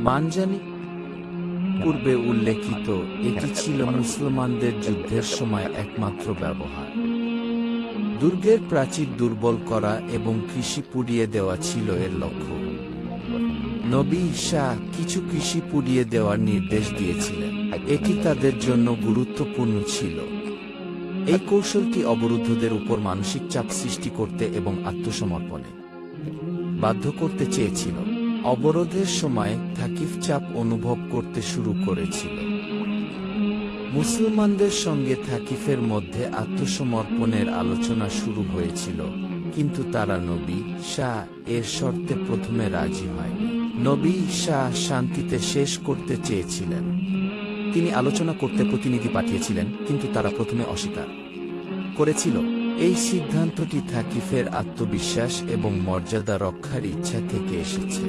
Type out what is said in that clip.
মানজানি? পূর্বে উল্লেখিত এটি ছিল মুসলমানদের যুদ্ধের সময় একমাত্র ব্যবহার। দুর্গের প্রাচীর দুর্বল করা এবং কৃষি পুড়িয়ে দেওয়া ছিল এর লক্ষ্য। নবী শাহ কিছু কৃষি পুড়িয়ে দেওয়ার নির্দেশ দিয়েছিলেন। এটি তাদের জন্য গুরুত্বপূর্ণ ছিল। এই কৌশলটি অবরুদ্ধদের উপর মানসিক চাপ সৃষ্টি করতে এবং আত্মসমর্পণে বাধ্য করতে চেয়েছিল। অবরোধের সময় থাকিফ চাপ অনুভব করতে শুরু করেছিল। মুসলমানদের সঙ্গে থাকিফের মধ্যে আত্মসমর্পণের আলোচনা শুরু হয়েছিল, কিন্তু তারা নবী শাহ এর শর্তে প্রথমে রাজি হয়নি। নবী শাহ শান্তিতে শেষ করতে চেয়েছিলেন। তিনি আলোচনা করতে প্রতিনিধি পাঠিয়েছিলেন, কিন্তু তারা প্রথমে অস্বীকার করেছিল। এই সিদ্ধান্তটি থাকিফের আত্মবিশ্বাস এবং মর্যাদা রক্ষার ইচ্ছা থেকে এসেছে।